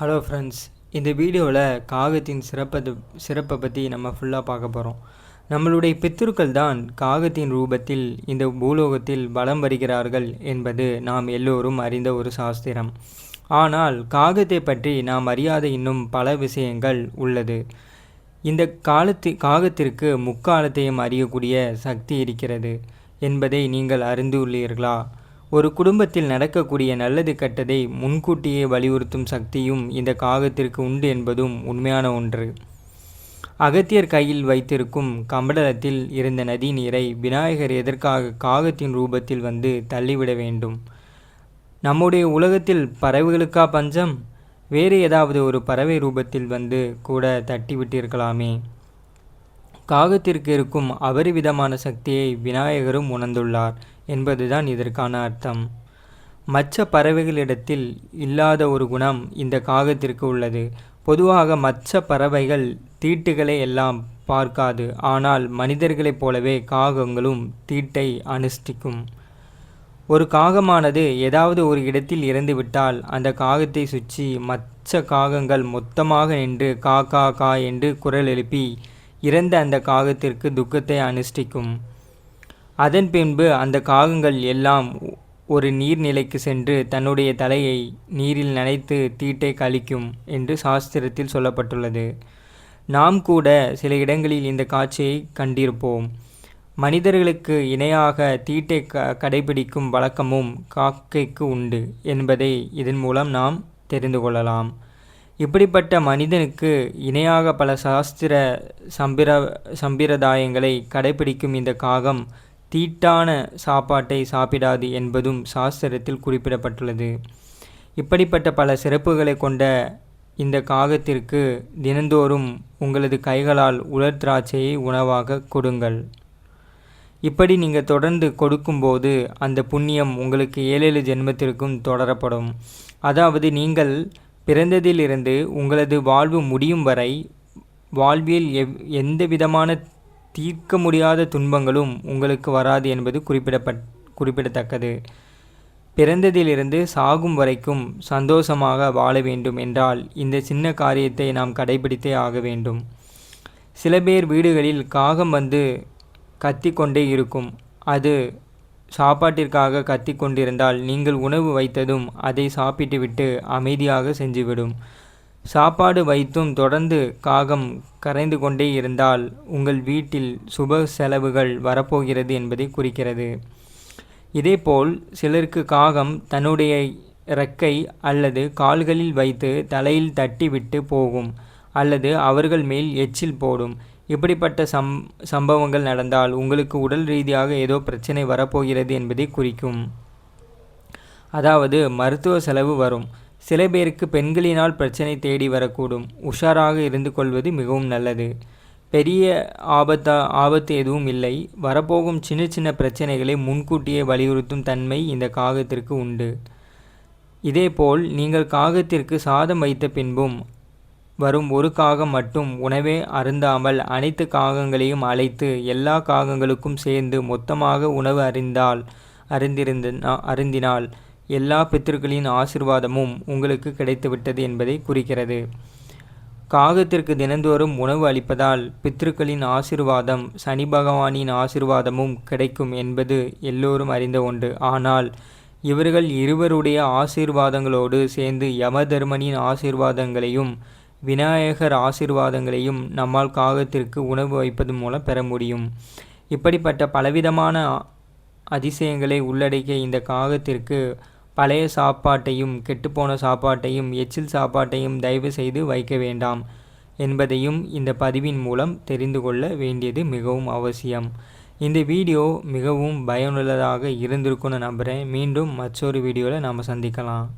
Hello friends இந்த வீடியோவில் காகத்தின் சிறப்பை சிறப்பை பற்றி நம்ம ஃபுல்லாக பார்க்க போகிறோம் நம்மளுடைய பித்திருக்கள் தான் காகத்தின் ரூபத்தில் இந்த பூலோகத்தில் வலம் வருகிறார்கள் என்பது நாம் எல்லோரும் அறிந்த ஒரு சாஸ்திரம். ஆனால் காகத்தை பற்றி நாம் அறியாத இன்னும் பல விஷயங்கள் உள்ளது. இந்த காலத்து காகத்திற்கு முக்காலத்தையும் அறியக்கூடிய சக்தி இருக்கிறது என்பதை நீங்கள் அறிந்துள்ளீர்களா? ஒரு குடும்பத்தில் நடக்கக்கூடிய நல்லது கெட்டதை முன்கூட்டியே வலியுறுத்தும் சக்தியும் இந்த காகத்திற்கு உண்டு என்பதும் உண்மையான ஒன்று. அகத்தியர் கையில் வைத்திருக்கும் கம்படலத்தில் இருந்த நதி நீரை விநாயகர் எதற்காக காகத்தின் ரூபத்தில் வந்து தள்ளிவிட வேண்டும்? நம்முடைய உலகத்தில் பறவைகளுக்கா பஞ்சம்? வேறு ஏதாவது ஒரு பறவை ரூபத்தில் வந்து கூட தட்டிவிட்டிருக்கலாமே. காகத்திற்கு இருக்கும் அபரிவிதமான சக்தியை விநாயகரும் உணர்ந்துள்ளார் என்பதுதான் இதற்கான அர்த்தம். மற்ற பறவைகளிடத்தில் இல்லாத ஒரு குணம் இந்த காகத்திற்கு உள்ளது. பொதுவாக மற்ற பறவைகள் தீட்டுகளை எல்லாம் பார்க்காது. ஆனால் மனிதர்களைப் போலவே காகங்களும் தீட்டை அனுஷ்டிக்கும். ஒரு காகமானது ஏதாவது ஒரு இடத்தில் இறந்துவிட்டால் அந்த காகத்தை சுற்றி மற்ற காகங்கள் மொத்தமாக நின்று கா கா கா என்று குரல் எழுப்பி இறந்த அந்த காகத்திற்கு துக்கத்தை அனுஷ்டிக்கும். அதன் பின்பு அந்த காகங்கள் எல்லாம் ஒரு நீர்நிலைக்கு சென்று தன்னுடைய தலையை நீரில் நனைத்து தீட்டை கழிக்கும் என்று சாஸ்திரத்தில் சொல்லப்பட்டுள்ளது. நாம் கூட சில இடங்களில் இந்த காட்சியை கண்டிருப்போம். மனிதர்களுக்கு இணையாக தீட்டை க கடைபிடிக்கும் வழக்கமும் காக்கைக்கு உண்டு என்பதை இதன் மூலம் நாம் தெரிந்து கொள்ளலாம். இப்படிப்பட்ட மனிதனுக்கு இணையாக பல சாஸ்திர சம்பிர சம்பிரதாயங்களை கடைபிடிக்கும் இந்த காகம் தீட்டான சாப்பாட்டை சாப்பிடாது என்பதும் சாஸ்திரத்தில் குறிப்பிடப்பட்டுள்ளது. இப்படிப்பட்ட பல சிறப்புகளை கொண்ட இந்த காகத்திற்கு தினந்தோறும் உங்களது கைகளால் உலர் திராட்சையை உணவாக கொடுங்கள். இப்படி நீங்கள் தொடர்ந்து கொடுக்கும்போது அந்த புண்ணியம் உங்களுக்கு ஏழேழு ஜென்மத்திற்கும் தொடரப்படும். அதாவது நீங்கள் பிறந்ததிலிருந்து உங்களது வாழ்வு முடியும் வரை வாழ்வில் எவ் எந்த விதமான தீர்க்க முடியாத துன்பங்களும் உங்களுக்கு வராது என்பது குறிப்பிடப்பட் குறிப்பிடத்தக்கது. பிறந்ததிலிருந்து சாகும் வரைக்கும் சந்தோஷமாக வாழ வேண்டும் என்றால் இந்த சின்ன காரியத்தை நாம் கடைபிடித்தே ஆக வேண்டும். சில பேர் வீடுகளில் காகம் வந்து கத்தி கொண்டே இருக்கும். அது சாப்பாட்டிற்காக கத்தி கொண்டிருந்தால் நீங்கள் உணவு வைத்ததும் அதை சாப்பிட்டுவிட்டு அமைதியாக செஞ்சுவிடும் சாப்பாடு வைத்தும் தொடர்ந்து காகம் கரைந்து கொண்டே இருந்தால் உங்கள் வீட்டில் சுப செலவுகள் வரப்போகிறது என்பதை குறிக்கிறது. இதேபோல் சிலருக்கு காகம் தன்னுடைய இறக்கை அல்லது கால்களில் வைத்து தலையில் தட்டிவிட்டு போகும் அல்லது அவர்கள் மேல் எச்சில் போடும். இப்படிப்பட்ட சம் சம்பவங்கள் நடந்தால் உங்களுக்கு உடல் ரீதியாக ஏதோ பிரச்சனை வரப்போகிறது என்பதை குறிக்கும். அதாவது மருத்துவ செலவு வரும். சில பேருக்கு பெண்களினால் பிரச்சனை தேடி வரக்கூடும். உஷாராக இருந்து கொள்வது மிகவும் நல்லது. பெரிய ஆபத்தா ஆபத்து எதுவும் இல்லை. வரப்போகும் சின்ன சின்ன பிரச்சனைகளை முன்கூட்டியே வலியுறுத்தும் தன்மை இந்த காகத்திற்கு உண்டு. இதேபோல் நீங்கள் காகத்திற்கு சாதம் வைத்த பின்பும் வரும் ஒரு காகம் மட்டும் உணவே அருந்தாமல் அனைத்து காகங்களையும் அழைத்து எல்லா காகங்களுக்கும் சேர்ந்து மொத்தமாக உணவு அறிந்தால் அறிந்திருந்த அருந்தினால் எல்லா பித்திருக்களின் ஆசிர்வாதமும் உங்களுக்கு கிடைத்துவிட்டது என்பதை குறிக்கிறது. காகத்திற்கு தினந்தோறும் உணவு அளிப்பதால் பித்திருக்களின் ஆசிர்வாதம் சனி பகவானின் ஆசிர்வாதமும் கிடைக்கும் என்பது எல்லோரும் அறிந்த ஒன்று. ஆனால் இவர்கள் இருவருடைய ஆசீர்வாதங்களோடு சேர்ந்து யமதர்மனின் ஆசீர்வாதங்களையும் விநாயகர் ஆசீர்வாதங்களையும் நம்மால் காகத்திற்கு உணவு வைப்பது மூலம் பெற முடியும். இப்படிப்பட்ட பலவிதமான அதிசயங்களை உள்ளடக்கிய இந்த காகத்திற்கு பழைய சாப்பாட்டையும் கெட்டுப்போன சாப்பாட்டையும் எச்சில் சாப்பாட்டையும் தயவு செய்து வைக்க வேண்டாம் என்பதையும் இந்த பதிவின் மூலம் தெரிந்து கொள்ள வேண்டியது மிகவும் அவசியம். இந்த வீடியோ மிகவும் பயனுள்ளதாக இருந்திருக்கும்னு நம்புகிறேன் மீண்டும் மற்றொரு வீடியோவில் நாம் சந்திக்கலாம்.